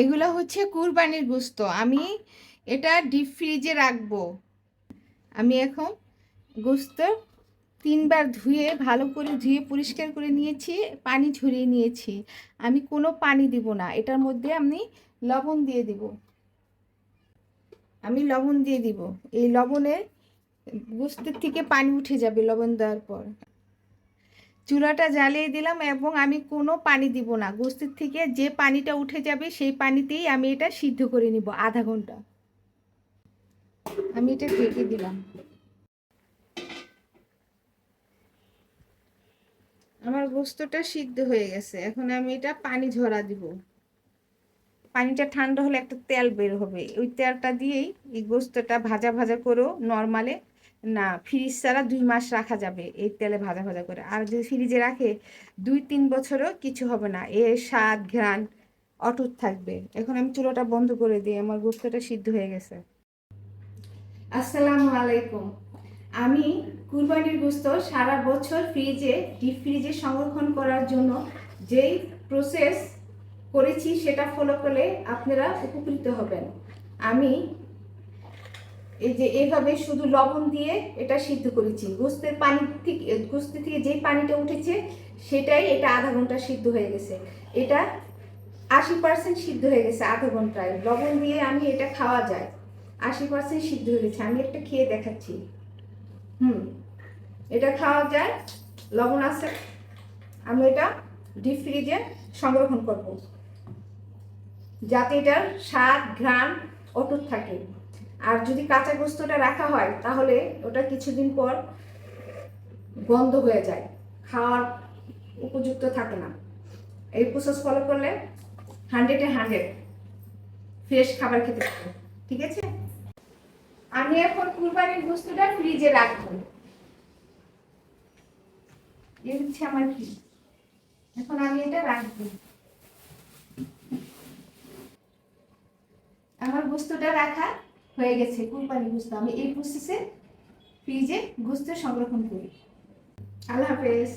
এগুলো হচ্ছে কুরবানির গোস্ত। আমি এটা ডিপ ফ্রিজে রাখব। আমি এখন গোস্ত তিনবার ধুয়ে ভালো করে ধুয়ে পরিষ্কার করে নিয়েছি, পানি ঝরিয়ে নিয়েছি। আমি কোনো পানি দিব না, এটার মধ্যে আমি লবণ দিয়ে দিব। আমি লবণ দিয়ে দিব। এই লবণের গোস্তের থেকে পানি উঠে যাবে, লবণ দেওয়ার পর। চুলাটা জ্বালিয়ে দিলাম এবং আমি কোনো পানি দিব না। গোস্তের থেকে যে পানিটা উঠে যাবে সেই পানিতেই আমি এটা সিদ্ধ করে নিব আধা ঘণ্টা। আমি এটা ঢেকে দিলাম। আমার গোস্তটা সিদ্ধ হয়ে গেছে। এখন আমি এটা পানি ঝরা দিব। পানিটা ঠান্ডা হলে একটা তেল বের হবে। ওই তেলটা দিয়েই এই গোস্তটা ভাজা ভাজা করেও নর্মালে না, ফ্রিজ ছাড়া দুই মাস রাখা যাবে এই তেলে ভাজা ভাজা করে। আর যদি ফ্রিজে রাখে, দুই তিন বছরও কিছু হবে না। এর স্বাদ, ঘ্রাণ, অটুট থাকবে। এখন আমি চুলোটা বন্ধ করে দিই, আমার গোস্তটা সিদ্ধ হয়ে গেছে। আসসালামু আলাইকুম। আমি কুরবানির গোস্ত সারা বছর ফ্রিজে, ডিপ ফ্রিজে সংরক্ষণ করার জন্য যেই প্রসেস করেছি, সেটা ফলো করলে আপনারা উপকৃত হবেন। আমি এই যে এভাবে শুধু লবণ দিয়ে এটা সিদ্ধ করেছি। গোস্তের পানি থেকে গোস্ত থেকে যেই পানিটা উঠেছে, সেটাই এটা আধা ঘণ্টা সিদ্ধ হয়ে গেছে। এটা আশি পার্সেন্ট সিদ্ধ হয়ে গেছে আধা ঘন্টায়। লবণ দিয়ে আমি এটা খাওয়া যায়। আশি পার্সেন্ট সিদ্ধ হয়ে গেছে। আমি একটা খেয়ে দেখাচ্ছি। হুম, এটা খাওয়া যায়। লবণ আছে। আমি এটা ডিপ ফ্রিজে সংরক্ষণ করব। যাতে এটার স্বাদ, ঘ্রাণ, অটুট থাকে। আর যদি কাঁচা গোস্তটা রাখা হয়, তাহলে ওটা কিছুদিন পর গন্ধ হয়ে যায়। খাওয়ার উপযুক্ত থাকে না। এই প্রসেস ফলো করলে হান্ড্রেডে হান্ড্রেড ফ্রেশ খাবার খেতে পারবে। ঠিক আছে? আমি এখন কুরবানির গোস্তটা ফ্রিজে রাখব। এই হচ্ছে আমার ফ্রিজ এখন আমি এটা রাখব। আমার গোস্তটা রাখা হয়ে গেছে কুরবানি গুস্তা। আমি এই প্রসেসে ফ্রিজে গোস্ত সংরক্ষণ করি। আল্লাহ হাফেজ।